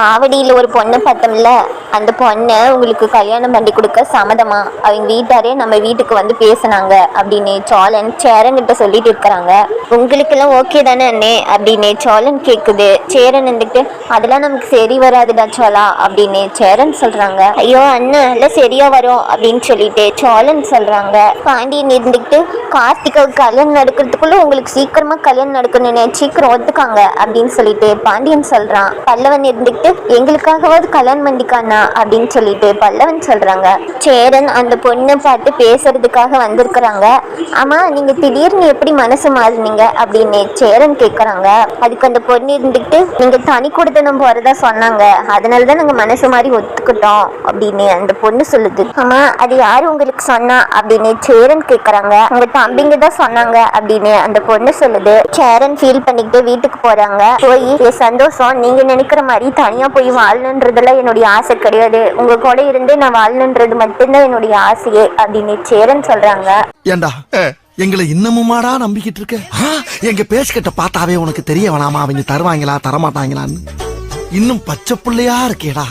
ஆவடியில் ஒரு பொண்ணை பார்த்தோம்ல அந்த பொண்ணை உங்களுக்கு கல்யாணம் பண்ணி கொடுக்க சம்மதமா? அவங்க வீட்டாரே நம்ம வீட்டுக்கு வந்து பேசினாங்க அப்படின்னு சோழன் சேரன் கிட்ட சொல்லிட்டு இருக்கிறாங்க. உங்களுக்கெல்லாம் ஓகே தானே அண்ணே? அப்படின்னு சோழன் கேட்குது சேரன் இருந்துக்கிட்டு அதெல்லாம் நமக்கு சரி வராதுடா சோழா அப்படின்னு சேரன் சொல்கிறாங்க ஐயோ அண்ணன் எல்லாம் சரியா வரும் அப்படின்னு சொல்லிட்டு சோழன் சொல்கிறாங்க பாண்டியன் இருந்துக்கிட்டு கார்த்திகாவுக்கு கல்யாணம் நடக்கிறதுக்குள்ள உங்களுக்கு சீக்கிரமாக கல்யாணம் நடக்கணும்னு சீக்கிரம் ஒத்துக்காங்க அப்படின்னு சொல்லிட்டு பாண்டியன் சொல்கிறான் பல்லவன் இருந்துக்கிட்டு எங்களுக்காகவாவது கல்யாணம் பண்ணிக்கானா அப்படின்னு சொல்லிட்டு பல்லவன் சொல்றாங்க. சேரன் அந்த பொண்ணை பார்த்து பேசுறதுக்காக வந்திருக்கிறாங்க. ஆமா நீங்க திடீர்னு எப்படி மனசு மாறுனீங்க அப்படின்னு சேரன் கேக்குறாங்க. அதுக்கு அந்த பொண்ணு இருந்துக்கிட்டு நீங்க தனி கொடுத்தனம் போறதா சொன்னாங்க. அதனால தான் நாங்க மனசு மாதிரி ஒத்துக்கிட்டோம் அப்படின்னு அந்த பொண்ணு சொல்லுது. ஆமா அது யாரு உங்களுக்கு சொன்னா? அப்படின்னு சேரன் கேக்குறாங்க. உங்க தம்பிங்க தான் சொன்னாங்க அப்படின்னு அந்த பொண்ணு சொல்லுது. சேரன் ஃபீல் பண்ணிக்கிட்டு வீட்டுக்கு போறாங்க. போய் சந்தோஷம். நீங்க நினைக்கிற மாதிரி தனியா போய் வாழணுன்றதெல்லாம் என்னுடைய ஆசை கிடையாது. உங்க கூட இருந்து நான் வாழணுன்றது மட்டும்தான் என்னுடைய ஆசையே அப்படின்னு சேரன் சொல்றாங்க. ஏண்டா? எங்களை இன்னமுமாடா நம்பிக்கிட்டு இருக்க? எங்க பேசிக்கிட்ட பார்த்தாவே உனக்கு தெரிய வேணாமா? அவங்க தருவாங்களா தரமாட்டாங்களான்னு? இன்னும் பச்சை புள்ளையா இருக்கேடா.